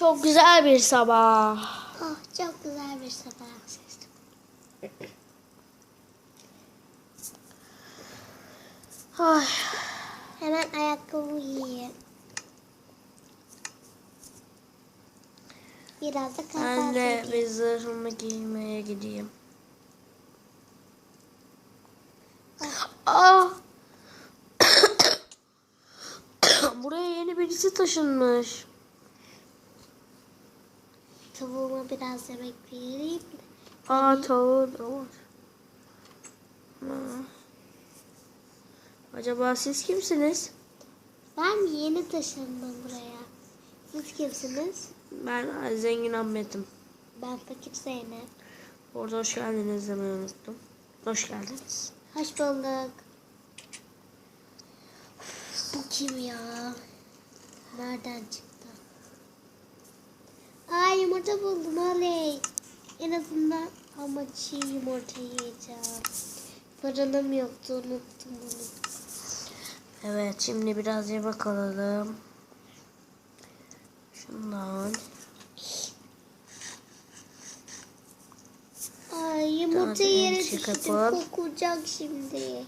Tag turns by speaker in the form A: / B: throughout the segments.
A: Çok güzel bir sabah.
B: Oh çok güzel bir sabah.
A: Ay.
B: Hemen ayakkabı giyeyim. Biraz da
A: Ben
B: kahvaltı
A: de bir zırhımı giymeye gideyim. Aa! Buraya yeni birisi taşınmış.
B: Tavuğuma biraz yemek vereyim?
A: Aa tavuğu da var. Ha. Acaba siz kimsiniz?
B: Ben yeni taşındım buraya. Siz kimsiniz?
A: Ben Zengin Ahmet'im.
B: Ben Fakir Zeynep.
A: Orada hoş geldiniz demeyi unuttum. Hoş geldiniz.
B: Hoş bulduk. Bu kim ya? Nereden çıktı? Aa yumurta buldum oley. En azından ama çiğ yumurta yiyeceğim. Fırınım yoktu unuttum bunu.
A: Evet şimdi biraz yemek alalım. Şundan.
B: Ay yumurta yere düştü kokacak şimdi.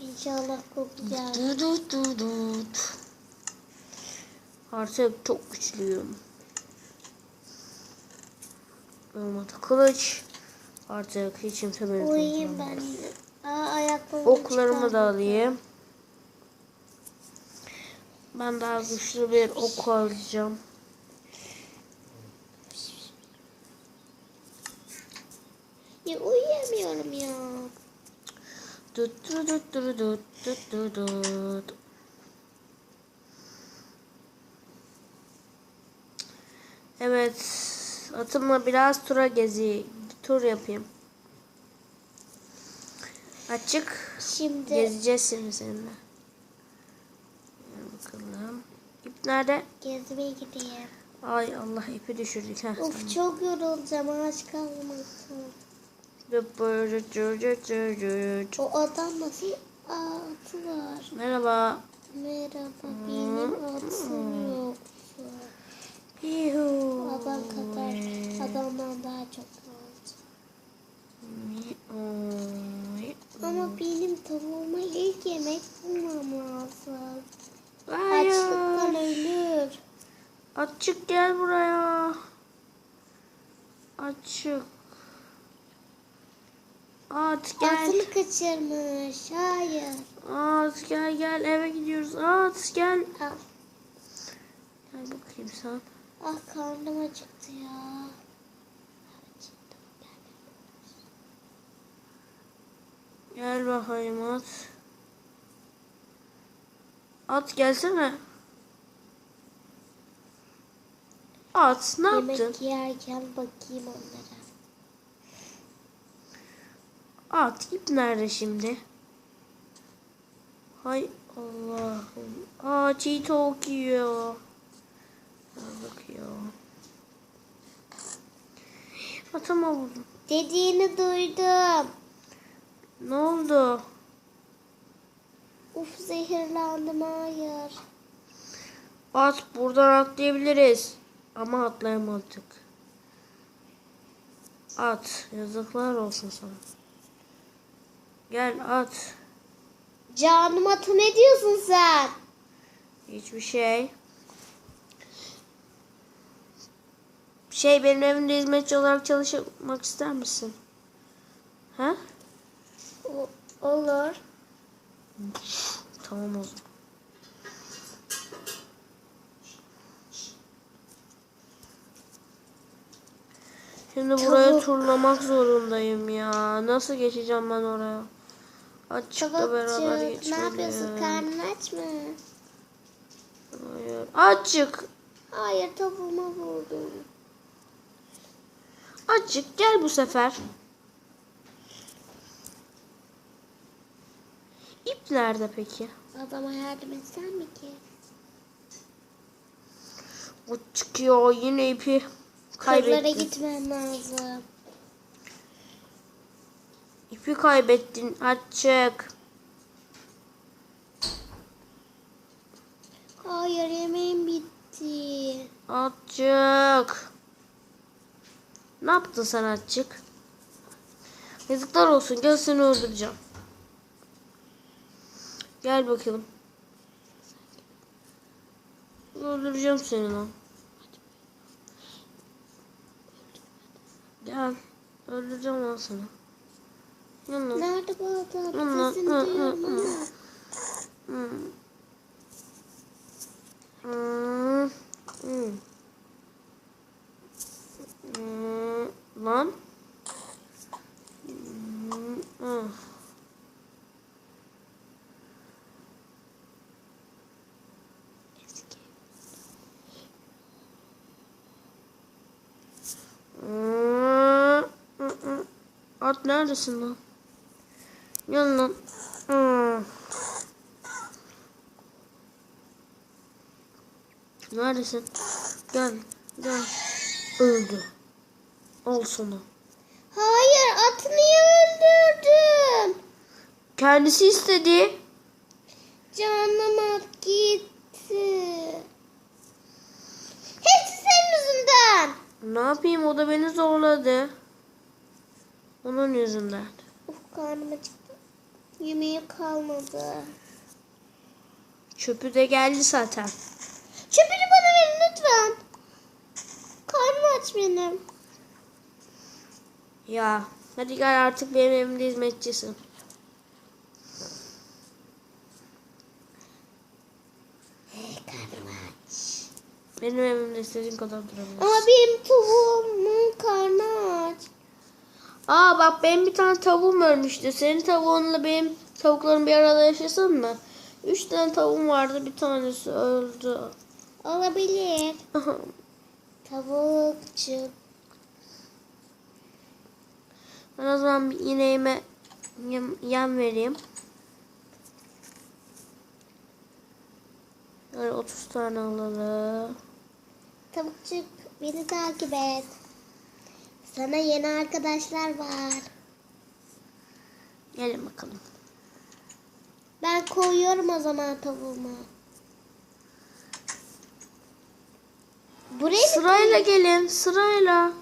B: İnşallah kokacak.
A: Du du du du. Artık çok güçlüyüm. Olmadı kılıç. Artık hiç kimse beni
B: ayakkabımı
A: Oklarımı da alayım. Ben daha güçlü bir ok alacağım.
B: Ya uyuyamıyorum ya.
A: Tut tut tut tut tut tut tut Evet. Atımla biraz tura gezi tur yapayım. Açık.
B: Şimdi
A: Gezeceğiz şimdi seninle. Bakalım. İp nerede?
B: gezmeye gideyim.
A: Ay Allah ipi düşürdük. Heh,
B: Of
A: tamam.
B: çok yorulacağım ağaç kalmasın. O adam nasıl atı var.
A: Merhaba.
B: Merhaba benim atım yoktu.
A: Yuhu.
B: Adam kadar adamdan daha çok oldu. Ama benim tavuğuma ilk yemek bulmam lazım. Açlıktan
A: Hayır.
B: ölür.
A: Açık gel buraya. Açık. At gel.
B: Atını kaçırmış. Hayır.
A: At gel gel eve gidiyoruz. At gel.
B: Al.
A: Gel bakayım sen.
B: Ah karnım acıktı ya.
A: Gel bakayım at. At gelsene. At ne yaptın?
B: Yemek yerken bakayım onlara.
A: At ip nerede şimdi? Hay Allah'ım. Aa çiğ tavuk yiyor. Bakıyor. Atama vurdum.
B: Dediğini duydum.
A: Ne oldu?
B: Uf zehirlendim hayır.
A: At buradan atlayabiliriz. Ama atlayamadık. At. Yazıklar olsun sana. Gel at.
B: Canım atı ne diyorsun sen?
A: Hiçbir şey. Şey benim evimde hizmetçi olarak çalışmak ister misin? Ha?
B: O- olur.
A: Tamam o zaman. Şimdi buraya
B: Tavuk.
A: turlamak zorundayım ya. Nasıl geçeceğim ben oraya? Açıkla beraber
B: Tavukçuk ne yapıyorsun karnın aç mı?
A: Hayır. Açık.
B: Hayır tavuğuma vurdum.
A: Açık gel bu sefer. İp nerede peki?
B: Adama yardım etsen mi ki?
A: O çıkıyor yine ipi
B: Kırlara
A: kaybettin.
B: gitmen lazım.
A: İpi kaybettin açık.
B: Hayır yemeğim bitti.
A: Atçık. Ne yaptın sen Atçık? Yazıklar olsun. Gel seni öldüreceğim. Gel bakalım. Öldüreceğim seni lan. Gel. Öldüreceğim lan seni. Lan.
B: Nerede bu adam?
A: Hı,
B: Sesini
A: hı, hı,
B: duyuyorum
A: hı.
B: ama.
A: Hmm. Hmm. Hmm. Hmm. Lan. Hmm. Ah. Hmm. Hmm, hmm. At neredesin lan? Gel lan. Hmm. Neredesin? Gel. Gel. Öldü. Al sana.
B: Hayır atı niye öldürdün?
A: Kendisi istedi.
B: Canım at gitti. Hepsi senin yüzünden.
A: Ne yapayım o da beni zorladı. Onun yüzünden.
B: Uf karnım acıktı. Yemeği kalmadı.
A: Çöpü de geldi zaten.
B: Çöpünü bana verin lütfen. Karnım aç benim.
A: Ya hadi gel artık benim evimde hizmetçisin.
B: Karnım aç.
A: Benim evimde istediğin kadar durabilirsin.
B: Ama benim tavuğumun karnı aç.
A: Aa bak benim bir tane tavuğum ölmüştü. Senin tavuğunla benim tavuklarım bir arada yaşasın mı? Üç tane tavuğum vardı bir tanesi öldü.
B: Olabilir. Tavukçuk.
A: Ben o zaman bir ineğime yem, yem vereyim. Böyle 30 tane alalım.
B: Tavukçuk beni takip et. Sana yeni arkadaşlar var.
A: Gelin bakalım.
B: Ben koyuyorum o zaman tavuğumu. Buraya
A: Sırayla gelin sırayla.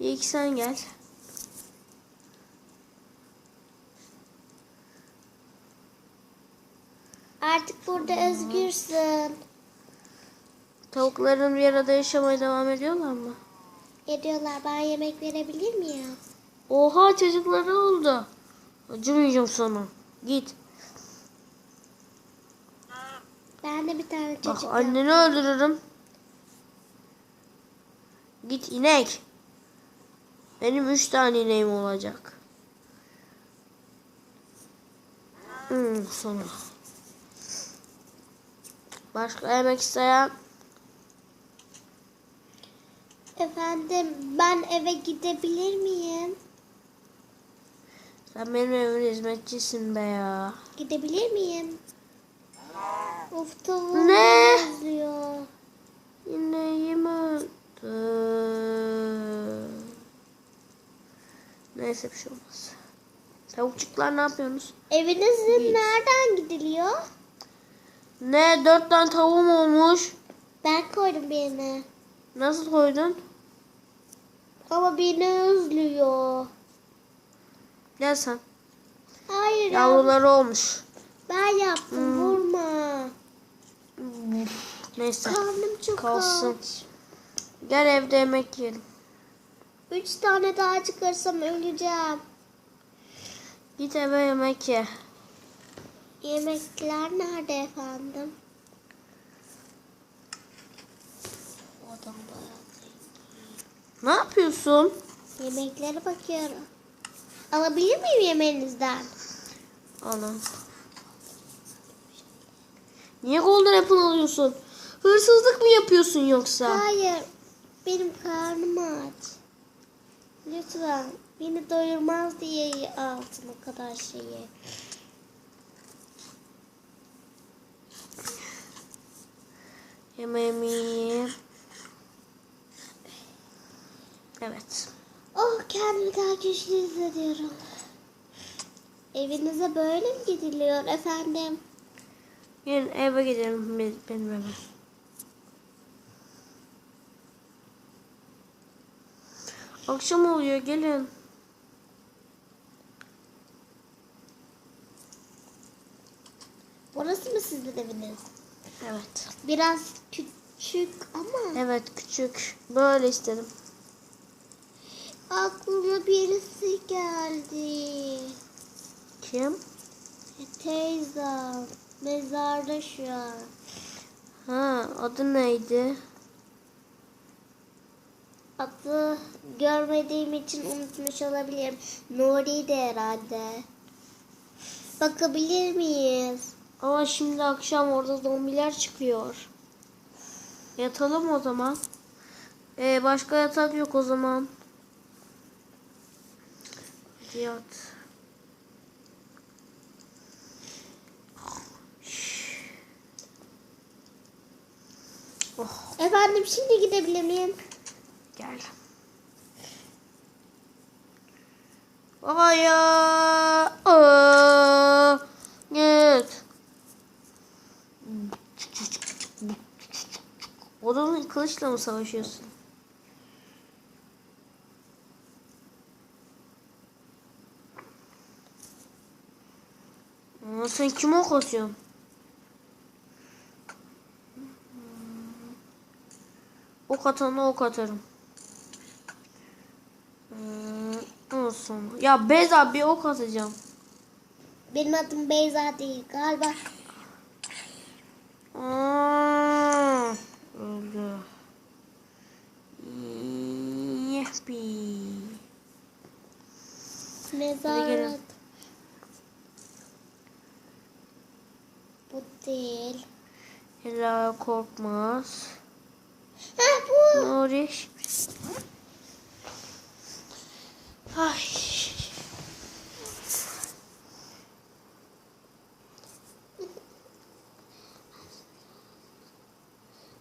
A: İlk sen gel.
B: Artık burada özgürsün.
A: Tavukların bir arada yaşamaya devam ediyorlar mı?
B: Ediyorlar. Ben yemek verebilir miyim?
A: Oha çocukları oldu. Acımayacağım sana. Git.
B: Ben de bir tane
A: Bak
B: çocuk
A: anneni öldürürüm. Git inek. Benim üç tane ineğim olacak. Hmm, sonra. Başka yemek isteyen
B: Efendim ben eve gidebilir miyim?
A: sen benim evimin hizmetçisin be ya.
B: Gidebilir miyim? Of tavuğum
A: Ne?
B: özlüyor.
A: İneğim öldü. Neyse bir şey olmaz. Tavukçuklar ne yapıyorsunuz?
B: Evinizin
A: Hiç.
B: nereden gidiliyor?
A: Ne dört tane tavuğum olmuş.
B: Ben koydum birini.
A: Nasıl koydun?
B: Ama beni özlüyor.
A: Gel sen.
B: Hayır ya.
A: Yavruları olmuş.
B: Ben yaptım
A: Hmm.
B: vurma.
A: Neyse.
B: Karnım çok
A: Kalsın.
B: aç.
A: Gel evde yemek yiyelim.
B: Üç tane daha çıkarsam öleceğim.
A: Git eve yemek ye.
B: Yemekler nerede efendim?
A: Ne yapıyorsun?
B: Yemeklere bakıyorum. Alabilir miyim yemeğinizden?
A: Ana. Niye golden apple alıyorsun? Hırsızlık mı yapıyorsun yoksa?
B: Hayır. Benim karnım aç. Lütfen. Beni doyurmaz diye aldım o kadar şeyi.
A: Yemeğimi yiyeyim. Evet.
B: Oh kendimi daha güçlü hissediyorum. Evinize böyle mi gidiliyor efendim?
A: Gelin eve gidelim benim eve. Akşam oluyor gelin.
B: Orası mı sizin eviniz?
A: Evet.
B: Biraz küçük ama
A: Evet küçük. Böyle istedim.
B: Aklıma birisi geldi.
A: Kim?
B: E, Teyzem. Mezarda şu an.
A: Ha adı neydi?
B: Adı görmediğim için unutmuş olabilirim. Nuri de herhalde. Bakabilir miyiz?
A: Ama şimdi akşam orada zombiler çıkıyor. Yatalım o zaman. Ee, başka yatak yok o zaman. Hadi yat. Oh
B: Efendim şimdi gidebilir miyim?
A: gel. Baba ya. Aa, git. Odanın kılıçla mı savaşıyorsun? Aa, sen kime ok atıyorsun? Ok atana ok atarım. Ee, olsun. Ya Beyza bir ok atacağım.
B: Benim adım Beyza değil galiba.
A: Aa, öldü. Yehbi.
B: Mezar. Bu değil.
A: Ela korkmaz.
B: Ha bu.
A: Nuri. Ay.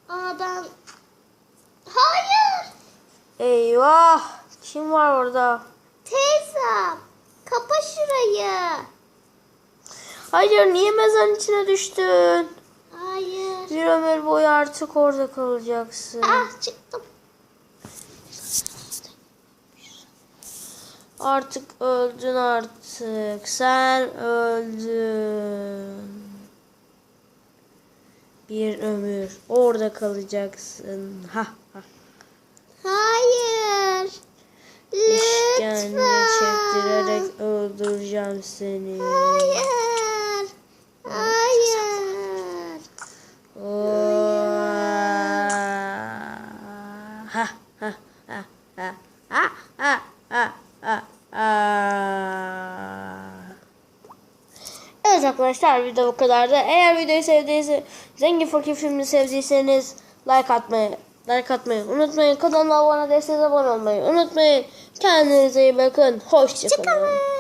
B: Aa ben... Hayır.
A: Eyvah. Kim var orada?
B: Teyzem. Kapa şurayı.
A: Hayır niye mezarın içine düştün?
B: Hayır.
A: Bir ömür boyu artık orada kalacaksın.
B: Ah çıktım.
A: Artık öldün artık. Sen öldün. Bir ömür orada kalacaksın. Ha ha.
B: Hayır.
A: İşkence
B: Lütfen.
A: çektirerek öldüreceğim seni.
B: Hayır.
A: Arkadaşlar video bu kadardı. Eğer videoyu sevdiyseniz Zengin Fakir filmini sevdiyseniz like atmayı like atmayı unutmayın. Kanalıma abone değilseniz abone olmayı unutmayın. Kendinize iyi bakın. Hoşçakalın.